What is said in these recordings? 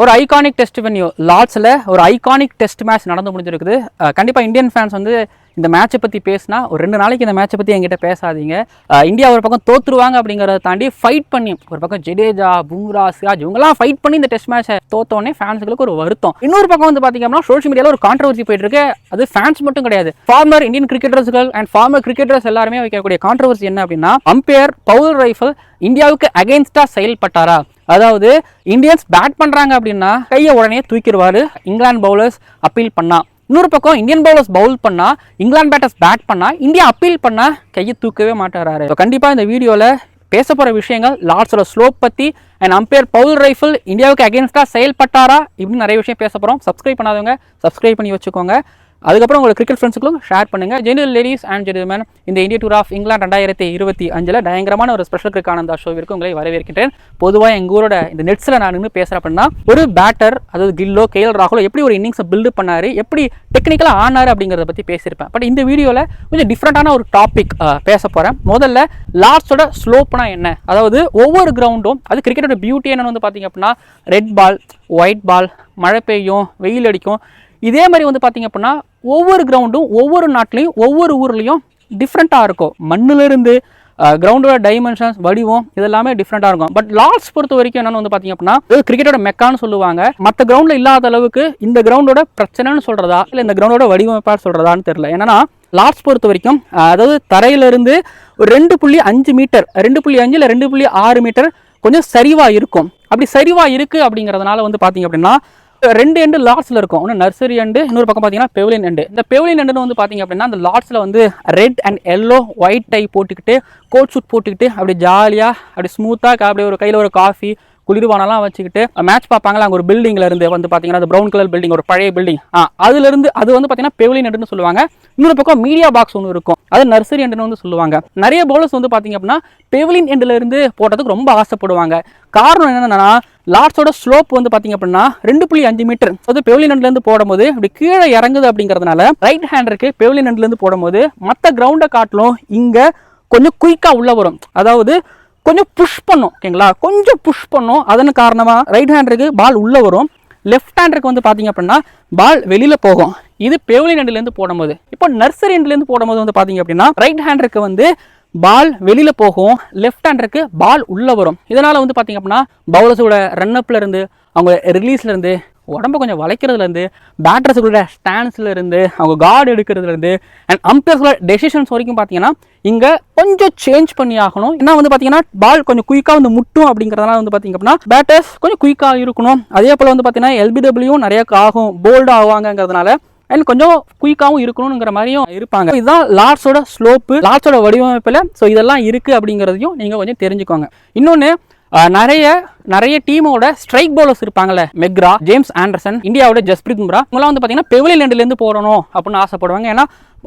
ஒரு iconic test venue லார்ட்ஸில் ஒரு iconic test match நடந்து முடிஞ்சிருக்குது. கண்டிப்பாக இந்தியன் ஃபேன்ஸ் வந்து இந்த மேட்சை பற்றி பேசினா ஒரு ரெண்டு நாளைக்கு இந்த மேட்சை பற்றி என்கிட்ட பேசாதீங்க. இந்தியா ஒரு பக்கம் தோற்றுருவாங்க அப்படிங்கிறத தாண்டி ஃபைட் பண்ணி ஒரு பக்கம் ஜடேஜா பும்ரா சிராஜ் இவங்கெல்லாம் ஃபைட் பண்ணி இந்த டெஸ்ட் மேட்சை தோத்தோடனே ஃபேன்ஸுகளுக்கு ஒரு வருத்தம். இன்னொரு பக்கம் வந்து பார்த்தீங்கன்னா சோஷியல் மீடியாவில் ஒரு கான்ட்ரவர்சி போயிட்டு இருக்கு அது ஃபேன்ஸ் மட்டும் கிடையாது. ஃபார்மர் இந்தியன் கிரிக்கெட்டர்ஸ்கள் அண்ட் ஃபார்மர் கிரிக்கெட்டர்ஸ் எல்லாருமே வைக்கக்கூடிய கான்ட்ரவர்சி என்ன அப்படின்னா அம்பையர் பவுல் ரைஃபிள் இந்தியாவுக்கு அகைன்ஸ்டா செயல்பட்டாரா? அதாவது இந்தியன்ஸ் பேட் பண்ணுறாங்க அப்படின்னா கையை உடனே தூக்கிடுவாரு. இங்கிலாந்து பவுலர்ஸ் அப்பீல் பண்ணால் இன்னொரு பக்கம் இந்தியன் பவுலர்ஸ் பவுல் பண்ணா இங்கிலாந்து பேட்டர்ஸ் பேட் பண்ணா இந்தியா அப்பீல் பண்ணா கையை தூக்கவே மாட்டாரு ஸோ கண்டிப்பாக இந்த வீடியோவில் பேச போகிற விஷயங்கள் லார்ட்ஸோட ஸ்லோப் பற்றி அண்ட் அம்பையர் பவுல் ரைஃபிள் இந்தியாவுக்கு அகேன்ஸ்டாக செயல்பட்டாரா இப்படின்னு நிறைய விஷயம் பேச போகிறோம் சப்ஸ்கிரைப் பண்ணாதவங்க சப்ஸ்கிரைப் பண்ணி வச்சுக்கோங்க. அதுக்கப்புறம் உங்களோட கிரிக்கெட் ஃப்ரெண்ட்ஸுக்கும் ஷேர் பண்ணுங்கள் ஜென்ரல் லேடிஸ் அண்ட் ஜென்டில்மேன் இந்த இந்திய டூர் ஆஃப் இங்கிலாந்து ரெண்டாயிரத்தி இருபத்தி அஞ்சில் பயங்கரமான ஒரு ஸ்பெஷல் கிரிக் ஆனந்தா ஷோவிற்கு உங்களை வரவேற்கின்றேன். பொதுவாக எங்கள் ஊரோட இந்த நெட்ஸில் நான் நின்று பேசுகிறேன் அப்படின்னா ஒரு பேட்டர் அதாவது கில்லோ கேஎல் ராகுலோ எப்படி ஒரு இன்னிங்ஸை பில்டு பண்ணார் எப்படி டெக்னிக்கலாக ஆனார் அப்படிங்கிறத பற்றி பேசியிருப்பேன். பட் இந்த வீடியோவில் கொஞ்சம் டிஃப்ரெண்ட்டான ஒரு டாபிக் பேச போகிறேன் முதல்ல லார்ட்ஸோட ஸ்லோப்னா என்ன? அதாவது ஒவ்வொரு கிரவுண்டும் அது கிரிக்கெட்டோட பியூட்டி என்னன்னு வந்து பார்த்தீங்க அப்படின்னா ரெட் பால் ஒயிட் பால் மழை பெய்யும் வெயில் அடிக்கும். இதே மாதிரி வந்து பார்த்தீங்க அப்படின்னா ஒவ்வொரு கிரவுண்டும் ஒவ்வொரு நாட்டிலையும் ஒவ்வொரு ஊர்லேயும் டிஃப்ரெண்ட்டாக இருக்கும். மண்ணிலிருந்து கிரவுண்டோட டைமென்ஷன்ஸ் வடிவம் இதெல்லாமே டிஃப்ரெண்ட்டாக இருக்கும். பட் லார்ட்ஸ் பொறுத்த வரைக்கும் என்னென்னு வந்து பார்த்தீங்க அப்படின்னா கிரிக்கெட்டோட மெக்கான்னு சொல்லுவாங்க. மற்ற கிரவுண்டில் இல்லாத அளவுக்கு இந்த கிரவுண்டோட பிரச்சனைன்னு சொல்கிறதா இல்லை இந்த கிரவுண்டோட வடிவமைப்பாக சொல்கிறதான்னு தெரியல. என்னன்னா லார்ட்ஸ் பொறுத்த வரைக்கும் அதாவது தரையிலிருந்து ஒரு ரெண்டு புள்ளி அஞ்சு மீட்டர் ரெண்டு புள்ளி அஞ்சு இல்லை ரெண்டு புள்ளி ஆறு மீட்டர் கொஞ்சம் சரிவாக இருக்கும். அப்படி சரிவாக இருக்குது அப்படிங்கிறதுனால வந்து பார்த்திங்க அப்படின்னா ரெண்டு எண்டு லாட்ஸில் இருக்கும். ஒன்று நர்சரி எண்டு இன்னொரு பக்கம் பார்த்தீங்கன்னா பெவிலின் எண்டு இந்த பெவிலின் எண்டுன்னு வந்து பார்த்தீங்க அப்படின்னா அந்த லாட்ஸில் வந்து red and yellow white tie போட்டுக்கிட்டு கோட் ஷூட் போட்டுக்கிட்டு அப்படி ஜாலியாக அப்படி ஸ்மூத்தாக அப்படியே ஒரு கையில் ஒரு காஃபி குளிர்பானலாம் வச்சுக்கிட்டு மேட்ச் பார்ப்பாங்களா? அங்கே ஒரு பில்டிங்ல இருந்து வந்து பார்த்தீங்கன்னா அந்த ப்ரௌன் கலர் பில்டிங் ஒரு பழைய பில்டிங் ஆ அதுல இருந்து அது வந்து பார்த்தீங்கன்னா பெவிலின் எண்டுன்னு சொல்லுவாங்க. இன்னொரு பக்கம் மீடியா பாக்ஸ் ஒன்று இருக்கும். அது நர்சரி எண்டுன்னு வந்து சொல்லுவாங்க. நிறைய பவுலர்ஸ் வந்து பார்த்தீங்க அப்படின்னா பெவிலின் எண்டுல இருந்து போட்டதுக்கு ரொம்ப ஆசைப்படுவாங்க. காரணம் என்னன்னா லார்ட்ஸோட ஸ்லோப் வந்து பார்த்தீங்க அப்படின்னா ரெண்டு புள்ளி அஞ்சு மீட்டர் அது பெவிலியன் எண்ட்ல போடும்போது அப்படி கீழே இறங்குது அப்படிங்கிறதுனால ரைட் ஹேண்டருக்கு பெவிலியன் எண்ட்ல போடும்போது மற்ற கிரவுண்டை காட்டிலும் இங்கே கொஞ்சம் குயிக்காக உள்ளே வரும். அதாவது கொஞ்சம் புஷ் பண்ணும். ஓகேங்களா கொஞ்சம் புஷ் பண்ணும். அதன் காரணமாக ரைட் ஹேண்டருக்கு பால் உள்ளே வரும். லெஃப்ட் ஹேண்டருக்கு வந்து பார்த்தீங்க அப்படின்னா பால் வெளியில் போகும். இது பெவிலியன் எண்ட்லேருந்து போடும்போது. இப்போ நர்சரி எண்ட்லேருந்து போடும்போது வந்து பார்த்தீங்க அப்படின்னா ரைட் ஹேண்டருக்கு வந்து பால் வெளியில் போகும் லெஃப்ட் ஹேண்டருக்கு பால் உள்ளே வரும். இதனால் வந்து பார்த்திங்க அப்படின்னா பவுலர்ஸோட ரன்னப்லேருந்து அவங்க ரிலீஸ்லேருந்து உடம்பு உடம்ப கொஞ்சம் வளைக்கிறதுலேருந்து பேட்டர்ஸுகளோட ஸ்டாண்ட்ஸ்லேருந்து அவங்க கார்டு எடுக்கிறதுலேருந்து அண்ட் அம்பையர்ஸோட டெசிஷன்ஸ் வரைக்கும் பார்த்தீங்கன்னா இங்கே கொஞ்சம் சேஞ்ச் பண்ணி ஆகணும். ஏன்னா வந்து பார்த்தீங்கன்னா பால் கொஞ்சம் குயிக்காக வந்து முட்டும் அப்படிங்கிறதுனால வந்து பார்த்தீங்க அப்படின்னா பேட்டர்ஸ் கொஞ்சம் குயிக்காக இருக்கணும். அதே போல் வந்து பார்த்தீங்கன்னா எல்பிடபிள்யூ நிறைய ஆகும் போல்டு ஆவாங்கங்கிறதுனால அண்ட் கொஞ்சம் குயிக்காகவும் இருக்கணுங்கிற மாதிரியும் இருப்பாங்க. இதுதான் லார்ட்ஸோட ஸ்லோப்பு லார்ட்ஸோட வடிவமைப்பில். ஸோ இதெல்லாம் இருக்குது அப்படிங்கிறதையும் நீங்கள் கொஞ்சம் தெரிஞ்சுக்கோங்க. இன்னொன்று நிறைய நிறைய டீமோட ஸ்ட்ரைக் பவுலர்ஸ் இருப்பாங்கல்ல. மெக்ரா ஜேம்ஸ் ஆண்டர்சன் இந்தியாவோட ஜஸ்பிரித் பும்ரா இவங்களாம் வந்து பார்த்தீங்கன்னா பெவிலியன் எண்ட்லேருந்து போடணும் அப்படின்னு ஆசைப்படுவாங்க. ஏன்னா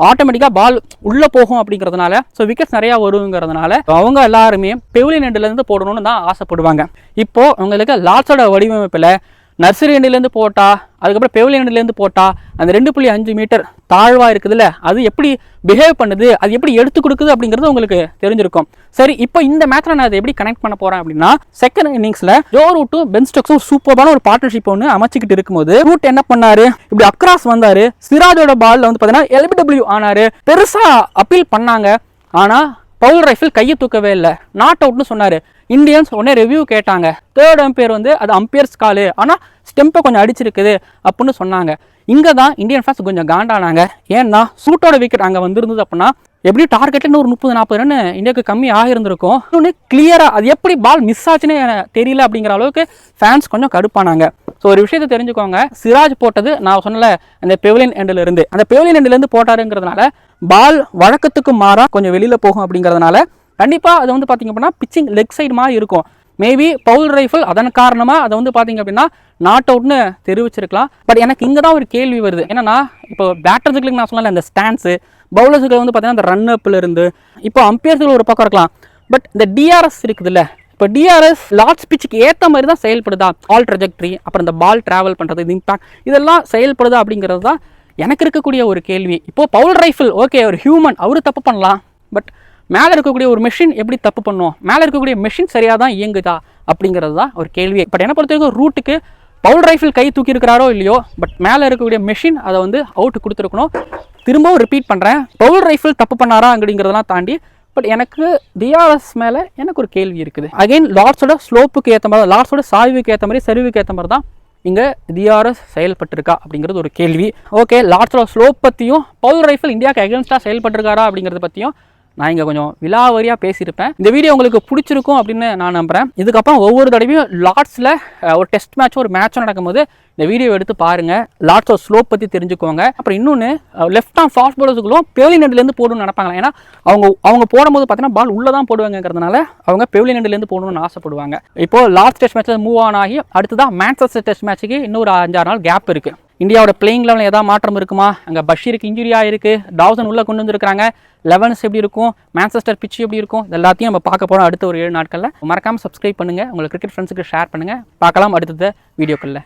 ஆட்டோமேட்டிக்காக பால் உள்ளே போகும் அப்படிங்கிறதுனால ஸோ விக்கெட்ஸ் நிறையா வருங்கிறதுனால அவங்க எல்லாருமே பெவிலியன் எண்ட்லேருந்து போடணும்னு தான் ஆசைப்படுவாங்க. இப்போது உங்களுக்கு லாட்ஸோட வடிவமைப்பில் நர்சரி எண்ட்லேருந்து போட்டால் அதுக்கப்புறம் பெவிலியன்லேருந்து போட்டால் அந்த ரெண்டு புள்ளி அஞ்சு மீட்டர் தாழ்வாக இருக்குதுல்ல அது எப்படி பிஹேவ் பண்ணுது அது எப்படி எடுத்து கொடுக்குது அப்படிங்கிறது உங்களுக்கு தெரிஞ்சிருக்கும். சரி இப்போ இந்த மேட்ச்ல நான் அதை எப்படி கனெக்ட் பண்ண போகிறேன் அப்படின்னா செகண்ட் இன்னிங்ஸில் ஜோ ரூட்டும் பென் ஸ்டோக்ஸும் சூப்பரான ஒரு பார்ட்னர்ஷிப் ஒன்று அமைச்சிக்கிட்டு இருக்கும்போது ரூட் என்ன பண்ணார்? இப்படி அக்ராஸ் வந்தார். சிராஜோட பாலில் வந்து பார்த்தீங்கன்னா எல்பிடபிள்யூ ஆனாரு. பெருசாக அப்பீல் பண்ணாங்க. ஆனால் பவுல் ரைஃபிள் கையை தூக்கவே இல்லை. நாட் அவுட்னு சொன்னார். இந்தியன்ஸ் உடனே ரிவ்யூ கேட்டாங்க. தேர்ட் அம்பையர் வந்து அது அம்பையர்ஸ் காலு ஆனால் ஸ்டெம்பை கொஞ்சம் அடிச்சிருக்குது அப்படின்னு சொன்னாங்க. இங்கே தான் இந்தியன் ஃபேன்ஸ் கொஞ்சம் காண்டானாங்க ஏன்னா சூட்டோட விக்கெட் அங்கே வந்திருந்தது அப்படின்னா எப்படி டார்கெட்லேருந்து ஒரு முப்பது நாற்பது ரன் இந்தியாவுக்கு கம்மி ஆகியிருந்திருக்கும் இன்னொன்று கிளியராக அது எப்படி பால் மிஸ் ஆச்சுன்னு எனக்கு தெரியல அப்படிங்கிற அளவுக்கு ஃபேன்ஸ் கொஞ்சம் கடுப்பானாங்க. ஸோ ஒரு விஷயத்தை தெரிஞ்சுக்கோங்க. சிராஜ் போட்டது நான் சொன்னல அந்த பெவிலியன் எண்டிலிருந்து அந்த பெவிலியன் எண்டிலேருந்து போட்டாருங்கிறதுனால பால் வழக்கத்துக்கு மாறாக கொஞ்சம் வெளியில் போகும் அப்படிங்கிறதுனால கண்டிப்பாக அது வந்து பார்த்திங்க அப்படின்னா பிச்சிங் லெக் சைடு மாதிரி இருக்கும். மேபி பவுல் ரைஃபிள் அதன் காரணமாக அதை வந்து பார்த்தீங்க அப்படின்னா நாட் அவுட்னு தெரிவிச்சிருக்கலாம். பட் எனக்கு இங்கே தான் ஒரு கேள்வி வருது. என்னன்னா இப்போ பேட்டர்ஸுக்கு நான் சொன்னல இந்த ஸ்டான்ஸு பவுலர்ஸுக்கு வந்து பார்த்தீங்கன்னா அந்த ரன் இருந்து இப்போ அம்பையர்ஸுகள் ஒரு பக்கம் இருக்கலாம். பட் இந்த டிஆர்எஸ் இருக்குதுல்ல இப்போ டிஆர்எஸ் லார்ஜ் பிச்சுக்கு ஏற்ற மாதிரி தான் செயல்படுதா? ஆல் ட்ரெஜெக்டரி அப்புறம் இந்த பால் ட்ராவல் பண்ணுறது இது இம்பாக்ட் இதெல்லாம் செயல்படுதா அப்படிங்கிறது தான் எனக்கு இருக்கக்கூடிய ஒரு கேள்வி. இப்போ பவுல் ரைஃபிள் ஓகே ஒரு ஹியூமன் அவரு தப்பு பண்ணலாம். பட் மேலே இருக்கக்கூடிய ஒரு மெஷின் எப்படி தப்பு பண்ணும்? மேலே இருக்கக்கூடிய மெஷின் சரியாக தான் இயங்குதா? அப்படிங்கிறது தான் ஒரு கேள்வி பட் என்ன பொறுத்த வரைக்கும் ரூட்டுக்கு பவுல் ரைஃபிள் கை தூக்கி இருக்கிறாரோ இல்லையோ பட் மேலே இருக்கக்கூடிய மெஷின் அதை வந்து அவுட் கொடுத்துருக்கணும். திரும்பவும் ரிப்பீட் பண்ணுறேன் பவுல் ரைஃபிள் தப்பு பண்ணாரா அப்படிங்கிறதெல்லாம் தாண்டி பட் எனக்கு டிஆர்எஸ் மேலே எனக்கு ஒரு கேள்வி இருக்குது. அகைன் லார்ட்ஸோட ஸ்லோப்புக்கு ஏற்ற மாதிரி லார்ட்ஸோட சாய்வுக்கு ஏற்ற மாதிரி சரிவுக்கு ஏற்ற மாதிரி தான் இங்கே டிஆர்எஸ் செயல்பட்டிருக்கா அப்படிங்கிறது ஒரு கேள்வி. ஓகே லார்ட்ஸோட ஸ்லோப் பற்றியும் பவுல் ரைஃபிள் இந்தியாவுக்கு அகேன்ஸ்டாக செயல்பட்டிருக்காரா அப்படிங்கிறத பற்றியும் நான் இங்கே கொஞ்சம் விலாவரியாக பேசியிருப்பேன். இந்த வீடியோ உங்களுக்கு பிடிச்சிருக்கும் அப்படின்னு நான் நம்புகிறேன் இதுக்கப்புறம் ஒவ்வொரு தடவையும் லார்ட்ஸில் ஒரு டெஸ்ட் மேட்சோ ஒரு மேட்சோ நடக்கும்போது இந்த வீடியோ எடுத்து பாருங்கள் லார்ட்ஸோட ஸ்லோப் பற்றி தெரிஞ்சுக்கோங்க. அப்புறம் இன்னொன்று லெஃப்ட் ஆஃப் ஃபாஸ்ட் பாலர்ஸுக்குள்ளும் பெவிலியன் நடுலேருந்து போடணும்னு நினைப்பாங்க. ஏன்னா அவங்க அவங்க போடும்போது பார்த்தீங்கன்னா பால் உள்ளே தான் போடுவாங்கிறதுனால அவங்க பெவிலியன் நடுலேருந்து போடணும்னு ஆசைப்படுவாங்க. இப்போ லாஸ்ட் டெஸ்ட் மேட்ச்சில் மூவ் ஆன் ஆகி அடுத்ததான் மேன்செஸ்டர் டெஸ்ட் மேட்ச்சுக்கு இன்னொரு அஞ்சாறு நாள் கேப் இருக்குது இந்தியாவோட பிளேயிங் லெவலில் ஏதாவது மாற்றம் இருக்குமா? அங்கே பஷீருக்கு இன்ஜுரி இருக்குது டவுசன் உள்ளே கொண்டு வந்திருக்காங்க லெவன்ஸ் எப்படி இருக்கும்? மேன்செஸ்டர் பிச்சு எப்படி இருக்கும்? இது எல்லாத்தையும் நம்ம பார்க்க போகிறோம் அடுத்த ஒரு ஏழு நாட்களில். மறக்காமல் சப்ஸ்கிரைப் பண்ணுங்கள் உங்களுக்கு கிரிக்கெட் ஃப்ரெண்ட்ஸுக்கு ஷேர் பண்ணுங்கள் பார்க்கலாம் அடுத்தது வீடியோக்களில்.